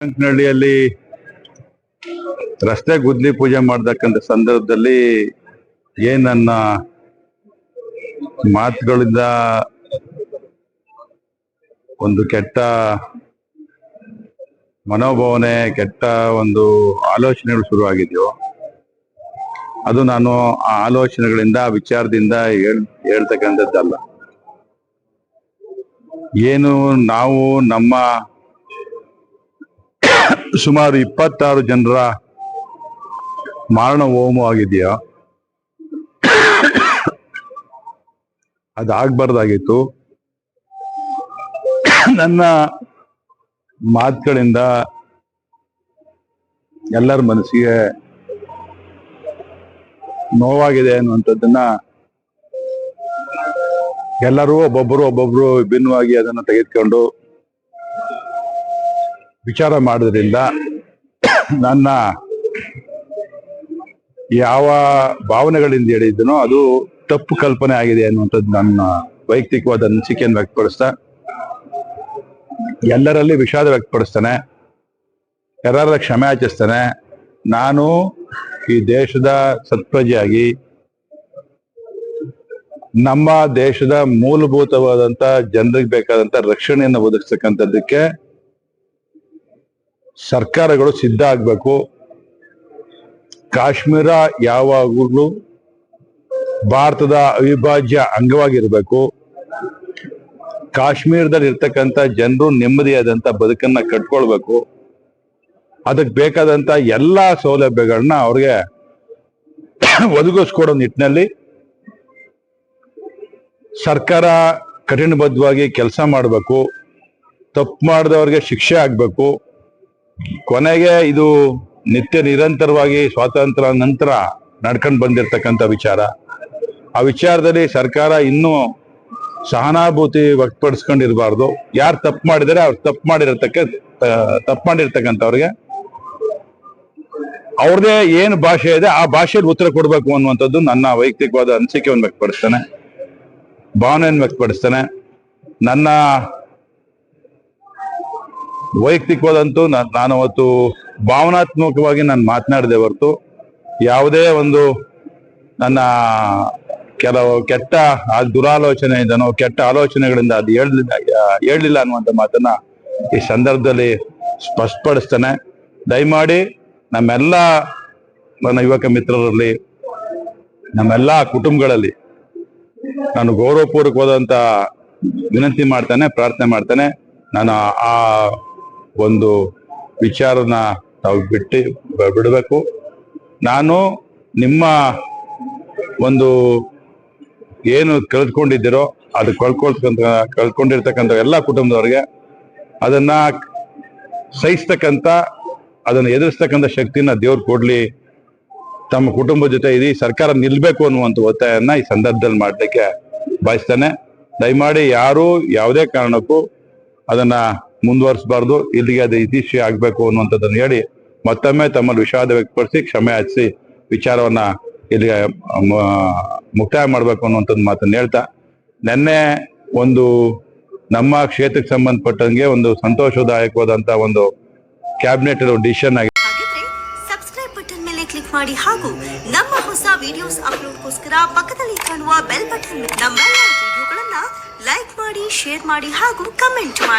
ಅಂಕನಹಳ್ಳಿಯಲ್ಲಿ ರಸ್ತೆ ಗುದ್ಲಿ ಪೂಜೆ ಮಾಡ್ತಕ್ಕಂಥ ಸಂದರ್ಭದಲ್ಲಿ ಏನ್ ನನ್ನ ಮಾತುಗಳಿಂದ ಒಂದು ಕೆಟ್ಟ ಮನೋಭಾವನೆ, ಕೆಟ್ಟ ಒಂದು ಆಲೋಚನೆಗಳು ಶುರುವಾಗಿದೆಯೋ, ಅದು ನಾನು ಆ ಆಲೋಚನೆಗಳಿಂದ ವಿಚಾರದಿಂದ ಹೇಳ್, ಹೇಳ್ತಕ್ಕಂಥದ್ದಲ್ಲ. ಏನು ನಾವು ನಮ್ಮ ಸುಮಾರು ಇಪ್ಪತ್ತಾರು ಜನರ ಮಾರಣ ಹೋಮವಾಗಿದೆಯಾ ಅದಾಗಬಾರ್ದಾಗಿತ್ತು. ನನ್ನ ಮಾತುಗಳಿಂದ ಎಲ್ಲರ ಮನಸ್ಸಿಗೆ ನೋವಾಗಿದೆ ಅನ್ನುವಂಥದ್ದನ್ನ ಎಲ್ಲರೂ ಒಬ್ಬೊಬ್ಬರು ಒಬ್ಬೊಬ್ರು ವಿಭಿನ್ನವಾಗಿ ಅದನ್ನು ತೆಗೆದುಕೊಂಡು ವಿಚಾರ ಮಾಡೋದ್ರಿಂದ ನನ್ನ ಯಾವ ಭಾವನೆಗಳಿಂದ ಹೇಳಿದ್ದನೋ ಅದು ತಪ್ಪು ಕಲ್ಪನೆ ಆಗಿದೆ ಅನ್ನುವಂಥದ್ದು ನನ್ನ ವೈಯಕ್ತಿಕವಾದ ಅನಿಸಿಕೆಯನ್ನು ವ್ಯಕ್ತಪಡಿಸ್ತಾ, ಎಲ್ಲರಲ್ಲಿ ವಿಷಾದ ವ್ಯಕ್ತಪಡಿಸ್ತಾನೆ ಎಲ್ಲರ ಕ್ಷಮೆ ಆಚರಿಸ್ತಾನೆ. ನಾನು ಈ ದೇಶದ ಸತ್ಪ್ರಜೆಯಾಗಿ, ನಮ್ಮ ದೇಶದ ಮೂಲಭೂತವಾದಂತ ಜನರಿಗೆ ಬೇಕಾದಂತ ರಕ್ಷಣೆಯನ್ನು ಒದಗಿಸ್ತಕ್ಕಂಥದ್ದಕ್ಕೆ ಸರ್ಕಾರಗಳು ಸಿದ್ಧ ಆಗಬೇಕು. ಕಾಶ್ಮೀರ ಯಾವಾಗಲೂ ಭಾರತದ ಅವಿಭಾಜ್ಯ ಅಂಗವಾಗಿರಬೇಕು. ಕಾಶ್ಮೀರದಲ್ಲಿ ಇರ್ತಕ್ಕಂಥ ಜನರು ನೆಮ್ಮದಿಯಾದಂಥ ಬದುಕನ್ನ ಕಟ್ಕೊಳ್ಬೇಕು. ಅದಕ್ಕೆ ಬೇಕಾದಂತ ಎಲ್ಲಾ ಸೌಲಭ್ಯಗಳನ್ನ ಅವ್ರಿಗೆ ಒದಗಿಸ್ಕೊಡೋ ನಿಟ್ಟಿನಲ್ಲಿ ಸರ್ಕಾರ ಕಠಿಣಬದ್ಧವಾಗಿ ಕೆಲಸ ಮಾಡಬೇಕು. ತಪ್ಪು ಮಾಡಿದವ್ರಿಗೆ ಶಿಕ್ಷೆ ಆಗ್ಬೇಕು. ಕೊನೆಗೆ ಇದು ನಿತ್ಯ ನಿರಂತರವಾಗಿ ಸ್ವಾತಂತ್ರ್ಯ ನಂತರ ನಡ್ಕೊಂಡು ಬಂದಿರತಕ್ಕಂಥ ವಿಚಾರ. ಆ ವಿಚಾರದಲ್ಲಿ ಸರ್ಕಾರ ಇನ್ನೂ ಸಹನಾಭೂತಿ ವ್ಯಕ್ತಪಡಿಸ್ಕೊಂಡಿರಬಾರ್ದು. ಯಾರು ತಪ್ಪು ಮಾಡಿದರೆ ಅವ್ರು ತಪ್ಪು ಮಾಡಿರತಕ್ಕ ತಪ್ಪು ಮಾಡಿರ್ತಕ್ಕಂಥವ್ರಿಗೆ ಅವ್ರದೇ ಏನು ಭಾಷೆ ಇದೆ ಆ ಭಾಷೆಯಲ್ಲಿ ಉತ್ತರ ಕೊಡಬೇಕು ಅನ್ನುವಂಥದ್ದು ನನ್ನ ವೈಯಕ್ತಿಕವಾದ ಅನಿಸಿಕೆಯನ್ನು ವ್ಯಕ್ತಪಡಿಸ್ತಾನೆ. ಭಾವನೆಯನ್ನು ವ್ಯಕ್ತಪಡಿಸ್ತಾನೆ. ನನ್ನ ವೈಯಕ್ತಿಕವಾದಂತೂ ನಾನು ಅವತ್ತು ಭಾವನಾತ್ಮಕವಾಗಿ ನಾನು ಮಾತನಾಡಿದೆ ಹೊರತು ಯಾವುದೇ ಒಂದು ನನ್ನ ಕೆಲವು ಕೆಟ್ಟ ಆ ದುರಾಲೋಚನೆ ಇದನೋ, ಕೆಟ್ಟ ಆಲೋಚನೆಗಳಿಂದ ಅದು ಹೇಳಲಿಲ್ಲ ಹೇಳಲಿಲ್ಲ ಅನ್ನುವಂಥ ಮಾತನ್ನ ಈ ಸಂದರ್ಭದಲ್ಲಿ ಸ್ಪಷ್ಟಪಡಿಸ್ತೇನೆ. ದಯಮಾಡಿ ನಮ್ಮೆಲ್ಲ ನನ್ನ ಯುವಕ ಮಿತ್ರರಲ್ಲಿ, ನಮ್ಮೆಲ್ಲ ಕುಟುಂಬಗಳಲ್ಲಿ ನಾನು ಗೌರವಪೂರ್ವಕವಾದಂಥ ವಿನಂತಿ ಮಾಡ್ತೇನೆ, ಪ್ರಾರ್ಥನೆ ಮಾಡ್ತೇನೆ. ನಾನು ಆ ಒಂದು ವಿಚಾರನ ತಾವು ಬಿಟ್ಟು ಬಿಡಬೇಕು. ನಾನು ನಿಮ್ಮ ಒಂದು ಏನು ಕಳೆದುಕೊಂಡಿದ್ದೀರೋ ಅದು ಕಳ್ಕೊಳ್ತಕ್ಕಂಥ, ಕಳ್ಕೊಂಡಿರ್ತಕ್ಕಂಥ ಎಲ್ಲ ಕುಟುಂಬದವ್ರಿಗೆ ಅದನ್ನ ಸಹಿಸ್ತಕ್ಕಂಥ, ಅದನ್ನು ಎದುರಿಸ್ತಕ್ಕಂಥ ಶಕ್ತಿನ ದೇವ್ರು ಕೊಡ್ಲಿ. ತಮ್ಮ ಕುಟುಂಬದ ಜೊತೆ ಇಡೀ ಸರ್ಕಾರ ನಿಲ್ಬೇಕು ಅನ್ನುವಂಥ ಒತ್ತಾಯನ್ನ ಈ ಸಂದರ್ಭದಲ್ಲಿ ಮಾಡಲಿಕ್ಕೆ ಬಯಸ್ತಾನೆ. ದಯಮಾಡಿ ಯಾರು ಯಾವುದೇ ಕಾರಣಕ್ಕೂ ಅದನ್ನ ಮುಂದುವರಿಸಬಾರ್ದು, ಇಲ್ಲಿಗೆ ಅದು ಇತಿಶ್ರೀ ಆಗಬೇಕು ಅನ್ನುವಂಥದ್ದನ್ನು ಹೇಳಿ ಮತ್ತೊಮ್ಮೆ ತಮ್ಮಲ್ಲಿ ವಿಷಾದ ವ್ಯಕ್ತಪಡಿಸಿ, ಕ್ಷಮೆ ಹಚ್ಚಿಸಿ ವಿಚಾರವನ್ನ ಇಲ್ಲಿಗೆ ಮುಕ್ತಾಯ ಮಾಡಬೇಕು ಅನ್ನುವಂಥದ್ದು ಮಾತನ್ನು ಹೇಳ್ತಾ, ನಿನ್ನೆ ಒಂದು ನಮ್ಮ ಕ್ಷೇತ್ರಕ್ಕೆ ಸಂಬಂಧಪಟ್ಟಂಗೆ ಒಂದು ಸಂತೋಷದಾಯಕವಾದಂತಹ ಒಂದು ಕ್ಯಾಬಿನೆಟ್ ಡಿಸಿಷನ್ ಆಗಿದೆ ಸಬ್ಸ್ಕ್ರೈಬ್ ಬಟನ್ ಮೇಲೆ ಕ್ಲಿಕ್ ಮಾಡಿ ಹಾಗೂ ನಮ್ಮ ಹೊಸ ವಿಡಿಯೋಸ್ ಅಪ್ಲೋಡ್ಗೋಸ್ಕರ ಪಕ್ಕದಲ್ಲಿ ಕಾಣುವ ಬೆಲ್ ಬಟನ್ ನಮ್ಮೆಲ್ಲ ವಿಡಿಯೋಗಳನ್ನ ಲೈಕ್ ಮಾಡಿ ಶೇರ್ ಮಾಡಿ ಹಾಗೂ ಕಮೆಂಟ್ ಮಾಡಿ.